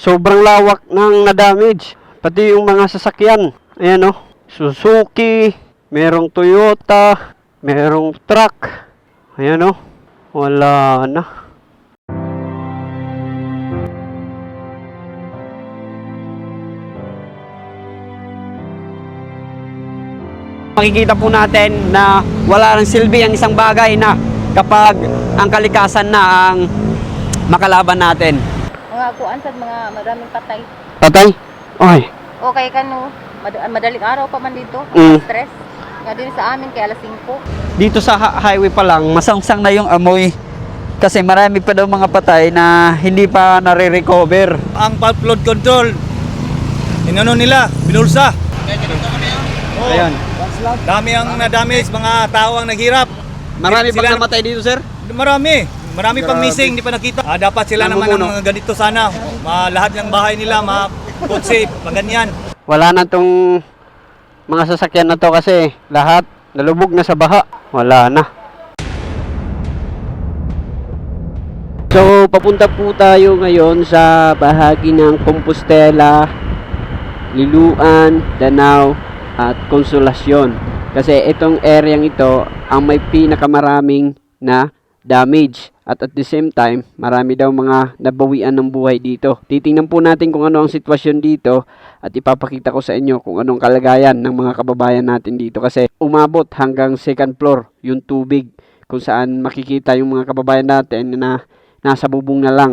sobrang lawak ng na-damage. Pati yung mga sasakyan. Ayan oh. Suzuki, merong Toyota, merong truck. Ayan oh. Wala na. Makikita po natin na wala nang silbi ang isang bagay na kapag ang kalikasan na ang makalaban natin. Mga kuan sad mga maraming patay. Tatay? Ay, Okay ka no, mad- madaling araw pa man dito. Mm. Stress. Nga din sa amin kay alas 5. dito sa highway pa lang, mas Masangsang na yung amoy. Kasi marami pa daw mga patay na hindi pa nare-recover. ang pulp flood control. Inano nila, binulsa. Oh, Ayan. Dami ang na-damage, mga tao ang naghirap. Marami bang namatay dito, sir? Marami. Marami pang missing, hindi pa nakita. Ah, dapat sila naman mga ganito sana. Ma, lahat ng bahay nila, ma kotse, maganyan. Wala na tong mga sasakyan na to kasi lahat nalubog na sa baha. Wala na. So, papunta po tayo ngayon sa bahagi ng Compostela, Liluan, Danau, at Konsolasyon. Kasi itong areang ito ang may pinakamaraming na damage. At at the same time, marami daw mga nabawian ng buhay dito. Titingnan po natin kung ano ang sitwasyon dito at ipapakita ko sa inyo kung anong kalagayan ng mga kababayan natin dito. Kasi umabot hanggang second floor yung tubig kung saan makikita yung mga kababayan natin na nasa bubong na lang.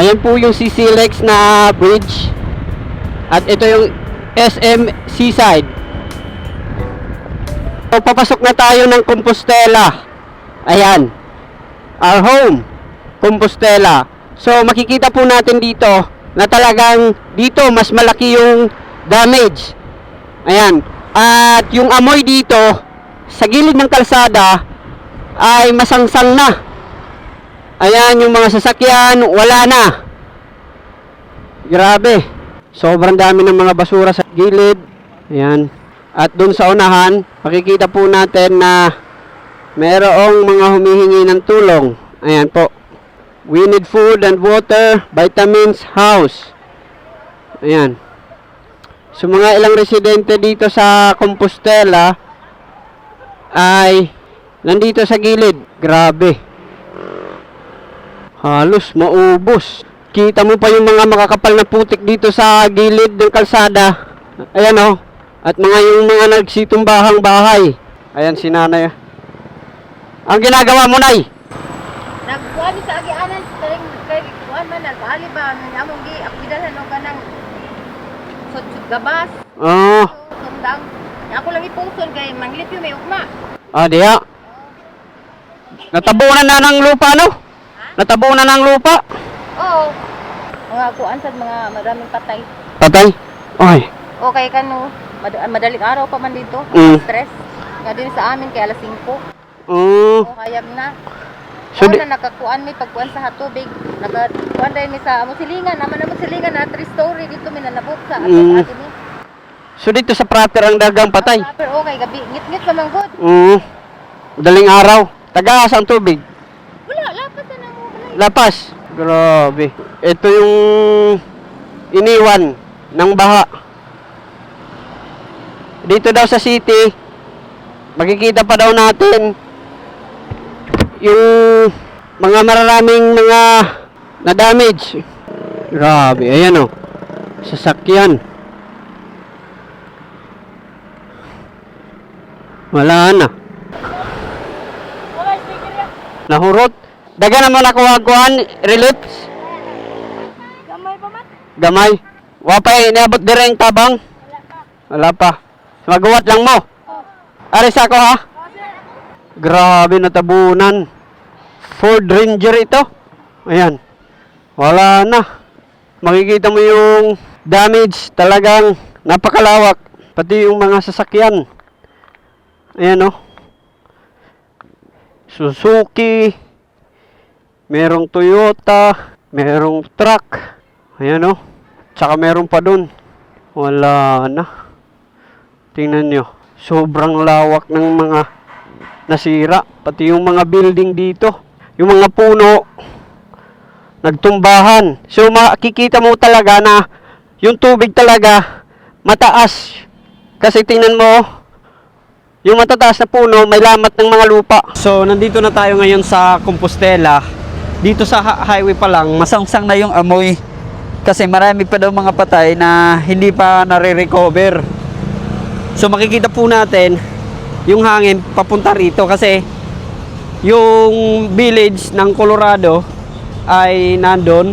Ayan po yung CC Lex na bridge. At ito yung SM Seaside. So, papasok na tayo ng Compostela. Ayan. Our home, Compostela. So, makikita po natin dito na talagang dito mas malaki yung damage. Ayan. At yung amoy dito sa gilid ng kalsada ay masangsang na. Ayan, yung mga sasakyan, wala na. Grabe. Sobrang dami ng mga basura sa gilid. Ayan. At dun sa unahan, makikita po natin na merong mga humihingi ng tulong. Ayan po. We need food and water, vitamins, house. Ayan. So mga ilang residente dito sa Compostela ay nandito sa gilid. Grabe halos maubos. Kita mo pa yung mga makakapal na putik dito sa gilid ng kalsada. Ayan oh. At mga yung mga nagsitong bahang bahay. Ayan si nanay. Ang ginagawa mo, nay? Nagkuan sa agianan kay kuan man nagpaali ba among gi akbidahan og kanang sud gabas. Oh, Sundang. Ako lang ipuson kay manglit yung may ugma. ah, diya. Natabunan na ng lupa, no? Natabunan na ng lupa. Oo. Mga kuan sad mga maraming patay. Patay. Ay, Okay ka no, mad- madaling araw pa man dito. Mm. Stress. Nga din sa amin kay alas 5. oh. O hayag na. So, di- na nakakuan mi pagkuan sa hatubig. Nakakuan dahil sa amo silingan, naman amo silingan na three story dito mi nanabot sa ato Mm. mi. so dito sa prater ang dagang patay. Pero okay gabi, ngit-ngit sa manggod. Oo. Daling araw. Tagaas ang tubig. Wala, lapas na mo balay. Lapas. Grabe. Ito yung iniwan ng baha. Dito daw sa city, makikita pa daw natin yung mga mararaming mga na-damage. Grabe. Ayan o. Sasakyan. Wala na. Nahurot. Daga naman ako kuhan reliefs. Gamay pa man. Gamay. Wapay niabot direng tabang. Wala pa. Magawa lang mo. Aris ako ha. Grabe natabunan. Ford Ranger ito. Ayan. Wala na. Makikita mo yung damage talagang napakalawak. Pati yung mga sasakyan. Ayan oh. Suzuki. Merong Toyota. Merong truck. Ayan oh. Tsaka meron pa dun. Wala na. Tingnan nyo. Sobrang lawak ng mga nasira. Pati yung mga building dito. Yung mga puno. Nagtumbahan. So makikita mo talaga na yung tubig talaga mataas. Kasi tingnan mo, yung matataas na puno, may lamat ng mga lupa. So, nandito na tayo ngayon sa Compostela. Dito sa highway pa lang, mas Masangsang na yung amoy. Kasi marami pa daw mga patay na hindi pa nare-recover. So makikita po natin yung hangin papunta rito kasi yung village ng Colorado ay nandun.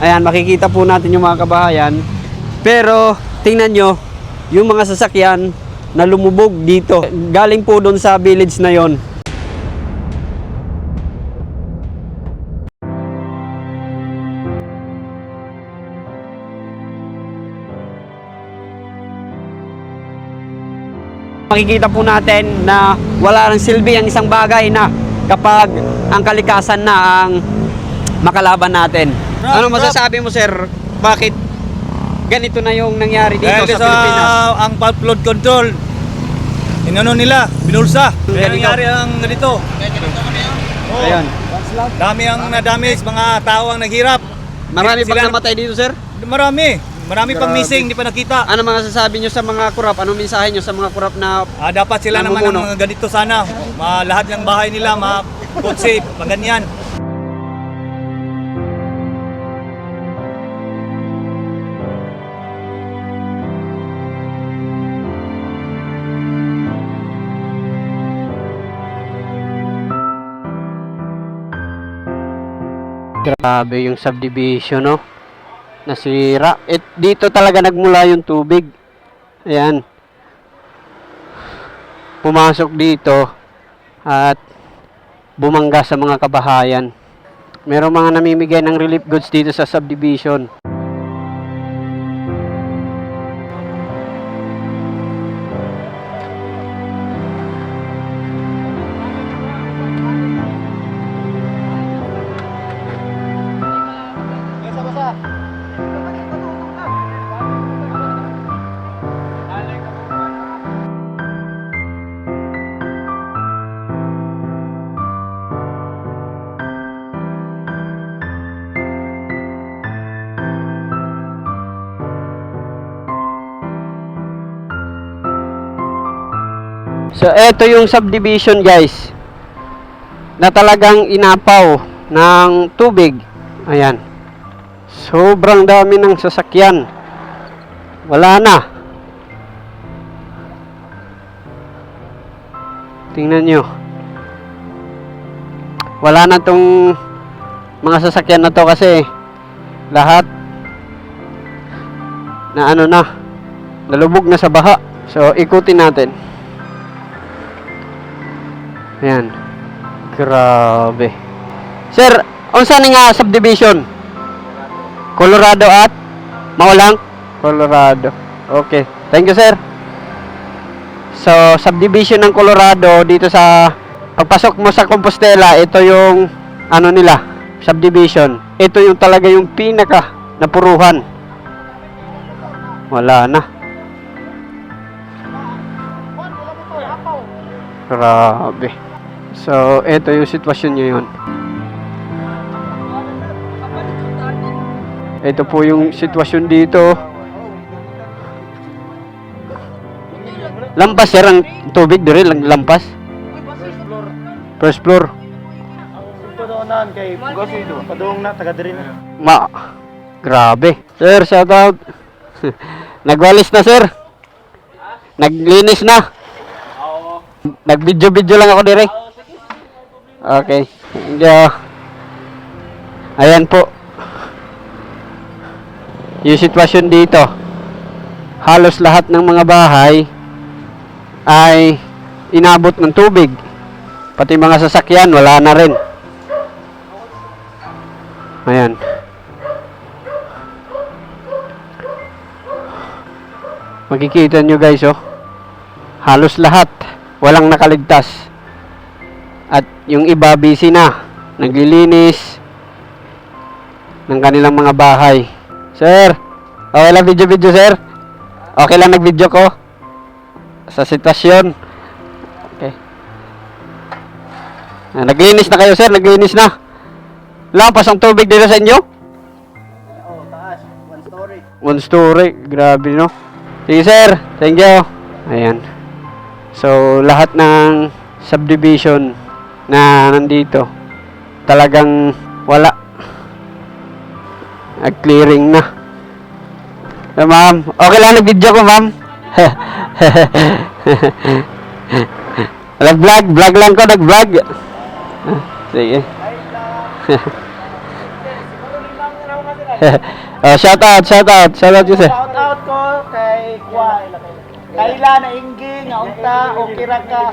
Ayan, makikita po natin yung mga kabahayan. Pero tingnan nyo, yung mga sasakyan na lumubog dito. Galing po doon sa village na yon. Makikita po natin na wala nang silbi ang isang bagay na kapag ang kalikasan na ang makalaban natin. Rob, ano masasabi mo sir? Bakit ganito na yung nangyari dito Dahil sa, sa, Pilipinas? ang flood control, inano nila, binulsa. Kaya Ganito. nangyari ang ganito. Oo. Ayun. Dami ang na-damage, mga tao ang naghirap. Marami Sila- namatay dito sir? Marami. Marami pang Grabe. missing, hindi pa nakita. Ano mga sasabi nyo sa mga kurap? Anong mensahe nyo sa mga kurap na Ah, dapat sila naman Namumuno. ang mga ganito sana. Ma, lahat ng bahay nila, ma, kotse, pag ganyan. Grabe yung subdivision, no? Nasira. It, dito talaga nagmula yung tubig. Ayan. Pumasok dito at bumangga sa mga kabahayan. Merong mga namimigay ng relief goods dito sa subdivision. So, eto yung subdivision, guys. Na talagang inapaw ng tubig. Ayan. Sobrang dami ng sasakyan. Wala na. Tingnan nyo. Wala na tong mga sasakyan na to kasi lahat na ano na nalubog na sa baha. So, ikutin natin. Ayan. Grabe. Sir, unsa ni nga subdivision? Colorado at Maulang? Colorado. Okay. Thank you, sir. So, subdivision ng Colorado dito sa pagpasok mo sa Compostela, ito yung ano nila, subdivision. Ito yung talaga yung pinaka napuruhan. Wala na. Grabe. So, ito yung sitwasyon nyo yun. Ito po yung sitwasyon dito. Lampas sir ang tubig dire lang lampas. First floor. Padoonan kay Gosi do. Na taga diri na. Ma. Grabe. Sir, shout out. Nagwalis na sir. Naglinis na. Nag-video-video lang ako dire. Okay. Yeah. Ayan po. Yung sitwasyon dito. Halos lahat ng mga bahay ay inabot ng tubig. Pati mga sasakyan, wala na rin. Ayan. Makikita nyo guys, oh. Halos lahat. Walang nakaligtas. Yung iba busy na. Naglilinis ng kanilang mga bahay. Sir, Okay lang video-video, sir. Okay lang nag-video ko. Sa sitwasyon. Okay. Ah, naglinis na kayo, sir. Naglinis na. Lampas ang tubig dito sa inyo? Oh, taas. One story. One story. Grabe, no? Sige, sir. Thank you. Ayan. So, lahat ng subdivision na nandito, talagang wala. Nag-clearing na. Eh, ma'am, okay lang nag-video ko, ma'am. Nag-vlog, vlog lang ko, nag-vlog. Ah, Sige. oh, shout out, shout out, shout out, sir. Shout out ko kay Kwan. Kaila na inggi nga unta o kiraka.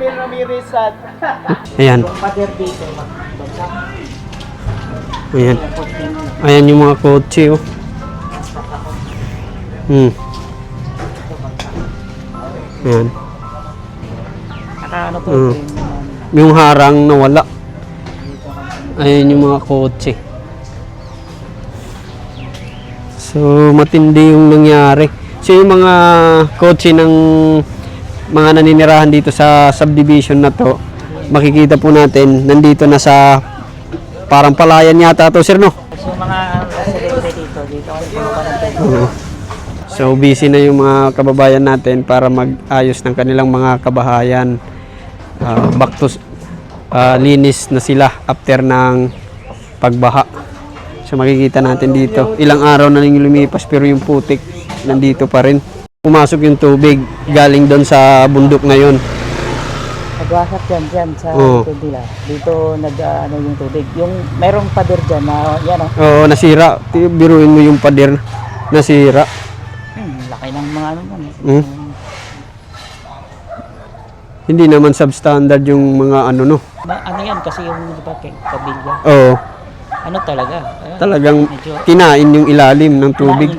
Phil Ramirez at Ayan. Ayan. Ayan yung mga kotse, oh. Hmm. Ayan. Ano? Hmm. Yung harang nawala. Ayan yung mga kotse. So, matindi yung nangyari. So, yung mga kotse ng mga naninirahan dito sa subdivision na to, makikita po natin, nandito na sa parang palayan yata to, sir, no? So mga residente dito, dito. Oo. So busy na yung mga kababayan natin para mag-ayos ng kanilang mga kabahayan. Ah, back to ah, linis na sila after ng pagbaha. So makikita natin dito. Ilang araw na rin lumipas pero yung putik nandito pa rin. Pumasok yung tubig galing doon sa bundok ngayon. Nagwasap yan dyan sa Oo. nila. Dito nag ah, ano yung tubig. Yung mayroong pader dyan na yan oh. Oo, nasira. Ti- Biruin mo yung pader. Nasira. Hmm, laki ng mga ano man. Hmm. Hindi naman substandard yung mga ano no. Ma- ano yan kasi yung di ba kay kabilya. Oo. Ano talaga? Talagang kinain yung ilalim ng tubig.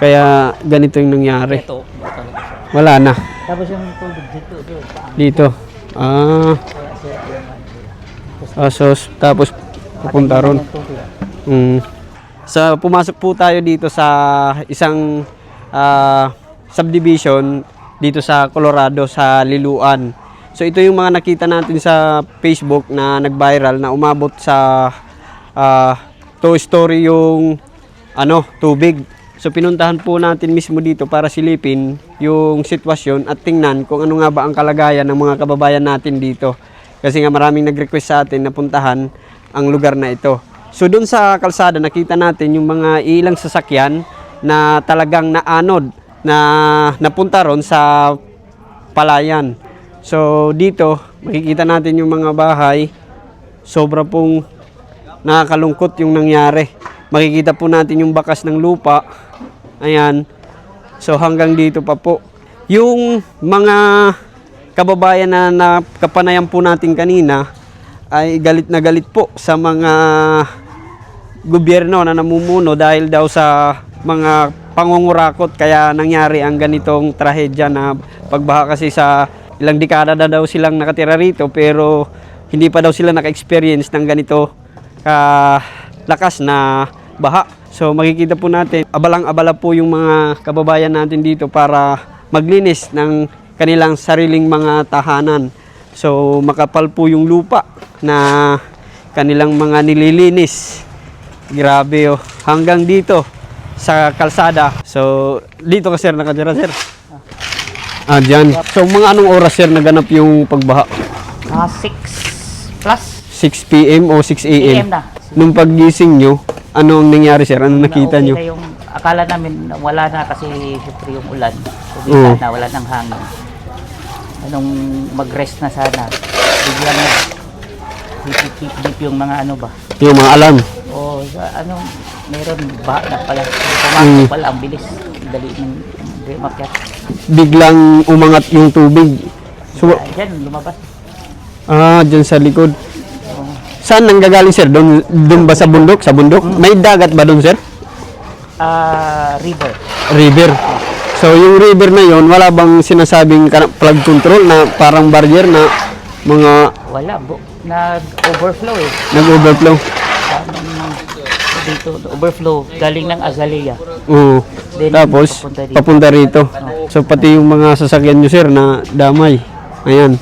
Kaya ganito yung nangyari. Wala na. Tapos yung tubig dito. Dito. Ah, ah, so, tapos pupunta ron. Mm. So, pumasok po tayo dito sa isang ah, subdivision dito sa Colorado, sa Liluan. So, ito yung mga nakita natin sa Facebook na nag-viral na umabot sa ah, two story yung ano, tubig. So, pinuntahan po natin mismo dito para silipin yung sitwasyon at tingnan kung ano nga ba ang kalagayan ng mga kababayan natin dito. Kasi nga maraming nag-request sa atin na puntahan ang lugar na ito. So doon sa kalsada nakita natin yung mga ilang sasakyan na talagang naanod na napunta ron sa palayan. So dito makikita natin yung mga bahay sobra pong nakakalungkot yung nangyari. Makikita po natin yung bakas ng lupa. Ayan. So hanggang dito pa po. Yung mga kababayan na nakapanayan po natin kanina ay galit na galit po sa mga gobyerno na namumuno dahil daw sa mga pangungurakot kaya nangyari ang ganitong trahedya na pagbaha kasi sa ilang dekada na daw silang nakatira rito pero hindi pa daw sila naka-experience ng ganito lakas na baha. So makikita po natin, abalang-abala po yung mga kababayan natin dito para maglinis ng kanilang sariling mga tahanan. So makapal po yung lupa na kanilang mga nililinis. Grabe oh. Hanggang dito sa kalsada. So dito ka sir nakatira sir. Ah, dyan. So mga anong oras sir naganap yung pagbaha? Mga 6 plus 6 p.m. o 6 a.m.? Na. Nung paggising nyo, ano ang nangyari sir? Ano nakita nyo? yung akala namin na wala na kasi syempre yung ulan. So, Oo. na wala ng hangin. Anong mag-rest na sana. Biglang na deep yung mga ano ba. Yung mga alarm. O sa anong meron ba na pala. Pumasok Mm. pala ang bilis. Dali ng hindi makyat. Biglang umangat yung tubig. So, Diyan, lumabas. ah, dyan sa likod. Saan nanggagaling sir? Doon, doon ba sa bundok? Sa bundok? May dagat ba doon sir? Ah, river. River. So yung river na yon wala bang sinasabing flood control na parang barrier na mga Wala. Bu- nag-overflow eh. nag-overflow? Daming dito, overflow, galing ng Azalea. Oo. Then, Tapos, papunta papunta rito. So, pati yung mga sasakyan nyo, sir, na damay. Ayan.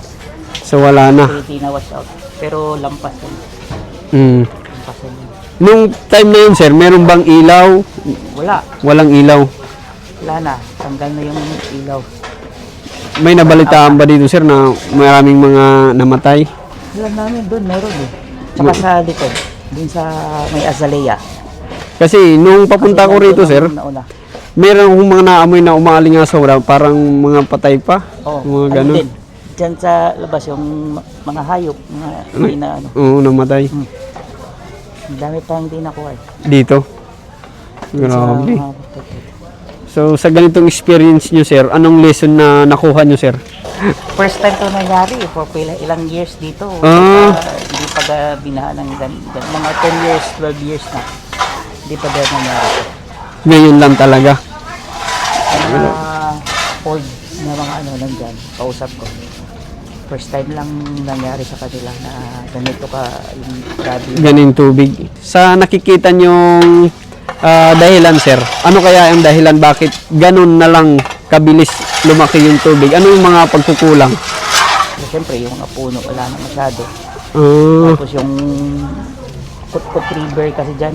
So, wala na. Hindi na watch out. Pero lampas yan. Mm. Nung time na yun, sir, meron bang ilaw? Wala. Walang ilaw. Wala na. Tanggal na yung ilaw. May nabalitaan ba dito, sir, na maraming mga namatay? Alam namin doon, meron eh. Tsaka sa likod. Doon sa may Azalea. Kasi nung papunta ko rito, sir, Nauna. meron akong mga naamoy na umaalingasaw na parang mga patay pa. Oh, mga ano ganun. din. Diyan sa labas, yung mga hayop, mga hindi na ano. Oo, namatay. Ang dami pa hindi nakuha eh. Dito. Sa Grabe. So, sa ganitong experience nyo, sir, anong lesson na nakuha nyo, sir? First time to nangyari eh, for pila, ilang years dito. Ah. Ah, hindi pa ga binahan ng gan, gan- mga 10 years, 12 years na. Hindi pa dahil nangyari. Ngayon lang talaga. Mga old na mga ano nandyan, kausap ko. First time lang nangyari sa kanila na ganito ka yung grabe. yung- Ganing tubig. Sa nakikita nyong ah, dahilan, sir, ano kaya ang dahilan bakit ganun na lang kabilis lumaki yung tubig? Ano yung mga pagkukulang? Siyempre, yung mga puno wala na masyado. Ah, Tapos yung Kutkut River kasi dyan.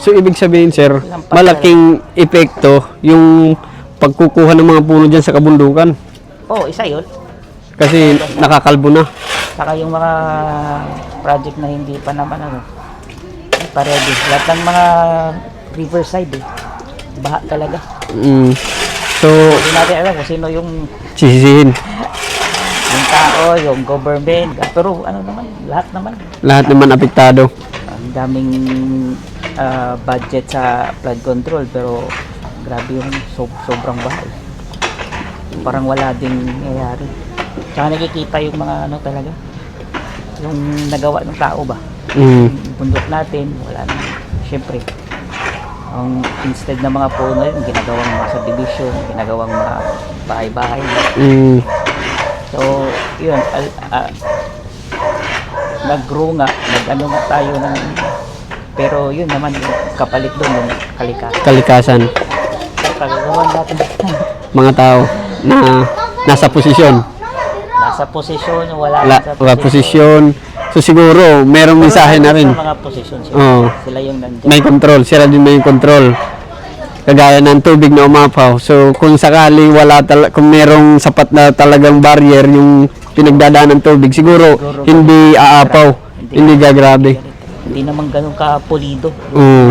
so, ibig sabihin, sir, malaking epekto yung pagkukuha ng mga puno dyan sa kabundukan. Oh, isa yun. Kasi nakakalbo na. Saka yung mga project na hindi pa naman ano, hindi pa ready. Lahat ng mga riverside eh. Baha talaga. Mm. So, Hindi natin alam kung sino yung, sisisihin. yung tao, yung government. Pero ano naman, lahat naman. Lahat naman apektado. Ang daming ah, budget sa flood control pero grabe yung sob- sobrang bahay. Parang wala ding nangyayari. Tsaka nakikita yung mga ano talaga. Yung nagawa ng tao ba? Mm. Yung bundok natin, wala na. Siyempre, ang instead ng mga puno yun, ginagawang mga subdivision, ginagawang mga bahay-bahay. Mm. So, yun, al, ah, nag-grow nga, nag-ano nga tayo ng, pero yun naman, yung kapalit doon yung kalikasan. Kalikasan. Kagagawan natin, Mga tao na nasa posisyon. Nasa posisyon, wala La, sa wala posisyon. So siguro, merong Pero mensahe na rin. Sa mga posisyon sila, Oo. sila yung nandyan. May control. Sila din may control. Kagaya ng tubig na umapaw. So kung sakali wala tala- kung merong sapat na talagang barrier yung pinagdadaan ng tubig, siguro Siguro, hindi aapaw. Hindi gagrabe. Hindi naman ganun ka-pulido. Oo.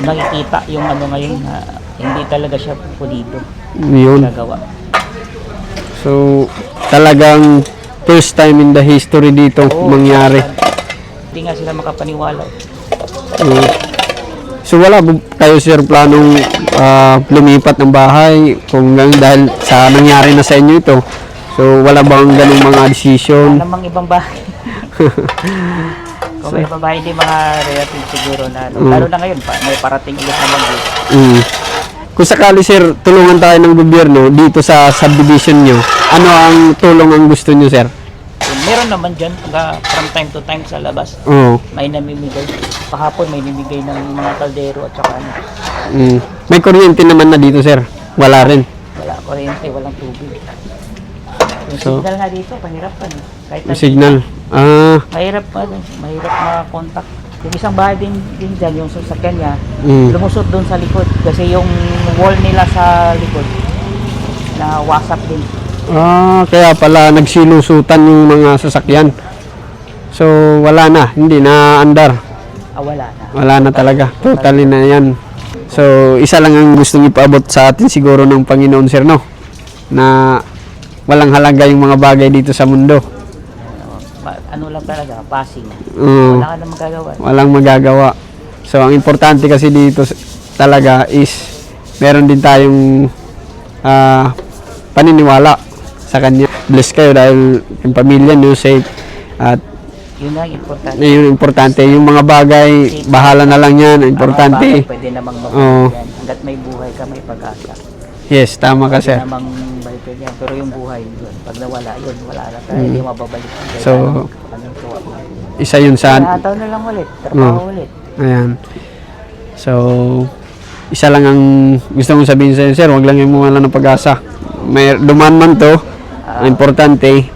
Nakikita yung ano ngayon na hindi talaga siya pulido. Yun. Nagawa. So talagang first time in the history dito Oo, mangyari. Hindi nga sila makapaniwala. Oo. So wala ba kayo sir planong ah, lumipat ng bahay kung gan- dahil sa nangyari na sa inyo ito. So wala bang ganung mga decision? Wala namang ibang bahay. Kung may ibang bahay, hindi mga relative siguro na ano. Mm. Lalo na ngayon, pa, may parating ulit na bagyo. Mm. Kung sakali sir, tulungan tayo ng gobyerno dito sa subdivision nyo, ano ang tulong ang gusto nyo sir? Meron naman dyan, pagka from time to time sa labas, Oo. may namimigay. Kahapon may namimigay ng mga kaldero at saka ano, Mm. May kuryente naman na dito sir. Wala rin. wala kuryente, walang tubig. Yung So- signal nga dito, pahirap pa. no? Kahit Yung signal. Ah. Mahirap pa, mahirap ma-contact. Yung isang bahay din, din dyan, yung sasakyan niya, Mm. lumusot doon sa likod kasi yung wall nila sa likod na wasak din. Ah, kaya pala nagsilusutan yung mga sasakyan. So wala na, hindi na andar. Ah, wala na. Wala na talaga. Totally na yan. So, isa lang ang gustong ipaabot sa atin siguro ng Panginoon, sir, no? Na walang halaga yung mga bagay dito sa mundo. Ano, ano lang talaga, passing. Oo. Wala ka na magagawa. walang magagawa. So, ang importante kasi dito talaga is meron din tayong ah, paniniwala sa Kanya. Bless kayo dahil yung pamilya nyo safe at Yun ang importante. yun yung importante. Yung mga bagay, bahala na lang yan. Ang Mga bagay Importante. Pwede namang mabuhay yan. Hanggat may buhay ka, may pag-asa. Yes, tama ka, Pwede sir. namang balik yan. Pero yung buhay, yun. Pag nawala, yun, wala na tayo. Hindi mababalik. Kaya Mm. So, anong- tuwa mo? Isa yun sa... Taon na lang ulit. Trabaho ulit. Ayan. So, isa lang ang gusto kong sabihin sa inyo, sir, wag lang yung mawala ng pag-asa. May duman man to, ang importante,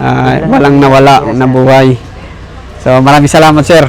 ah, walang nawala na buhay. So, maraming salamat, sir.